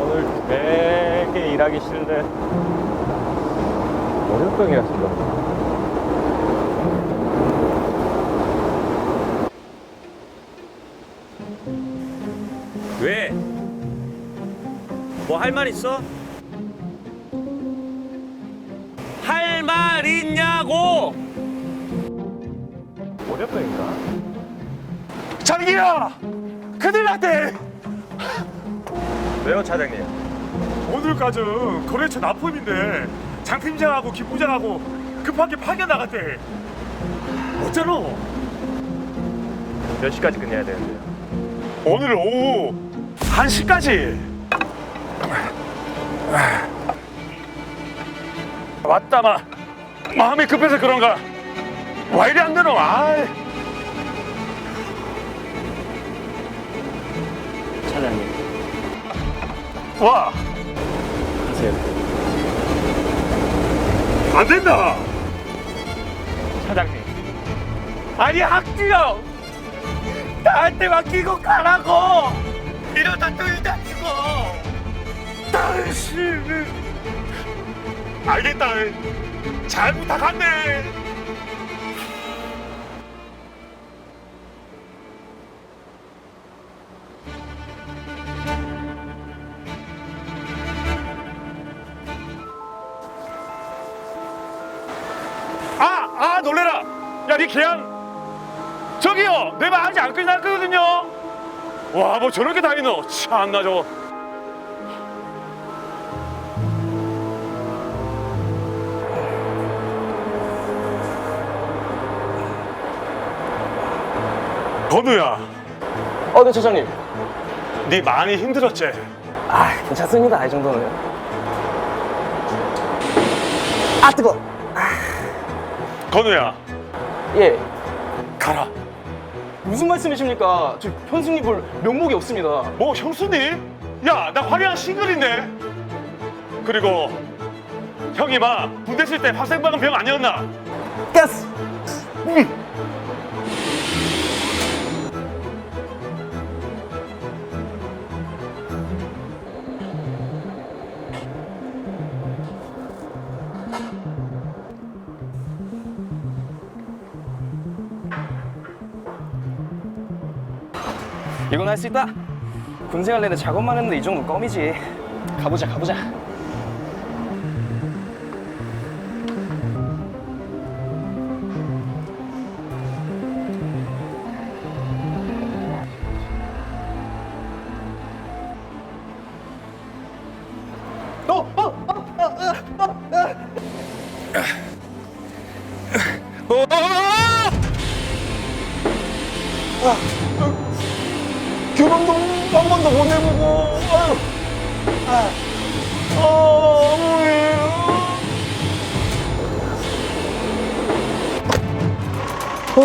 오늘 되게 일하기 싫은데 월요병이었습니다. 왜? 뭐 할 말 있어? 할 말 있냐고! 자기야! 큰일 났대! 왜요, 차장님? 오늘까지 거래처 납품인데 장팀장하고 김부장하고 급하게 파견 나갔대. 어쩌노? 몇 시까지 끝내야 되는데요? 오늘 오후 1시까지. 왔다 마. 마음이 급해서 그런가. 와 이리 안 되노? 아이. 와, 하세요. 안 된다. 차장님. 아니 학주형 나한테 맡기고 가라고! 이러다 또 일 다치고 당신은 알겠다. 잘 부탁한대 야 니 개양 저기요 내 말 아직 안 끝났거든요 와 뭐 저렇게 다니노 참나 저거 건우야 어, 네, 차장님. 네 많이 힘들었지? 아, 괜찮습니다. 이 정도는. 아, 뜨거. 건우야 예. 가라 무슨 말씀이십니까? 저 현수님 볼 면목이 없습니다. 뭐 형수님? 야 나 화려한 싱글인데 그리고 형이 막 군대 있을 때 학생방은 병 아니었나? 가스. 이건 할 수 있다. 군생활 내내 작업만 했는데 이 정도는 껌이지. 가보자, 가보자. 어. 교감도 한 번도 못 해보고 아, 어, 어머니 어,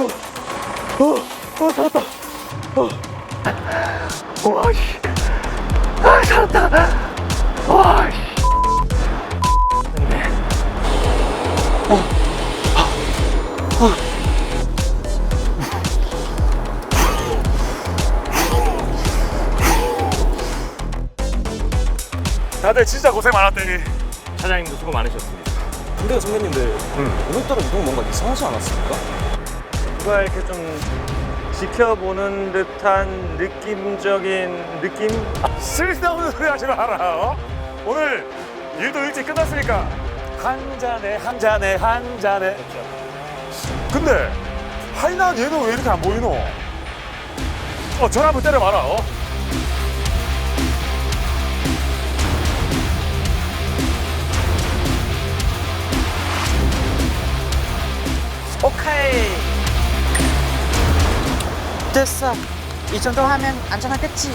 어, 어, 살았다 어, 와, 씨, 다들 진짜 고생 많았더니 차장님도 수고 많으셨습니다. 근데 선배님들 오늘따라 이동 뭔가 이상하지 않았습니까? 누가 이렇게 좀 지켜보는 듯한 느낌적인 느낌? 쓸데없는 소리 하지 마라 어? 오늘 일도 일찍 끝났으니까 한 잔에 한 잔에 한 잔에 근데 하이나 얘는 왜 이렇게 안 보이노? 어 전화 한번 때려봐라 어? 됐어 이 정도 하면 안전하겠지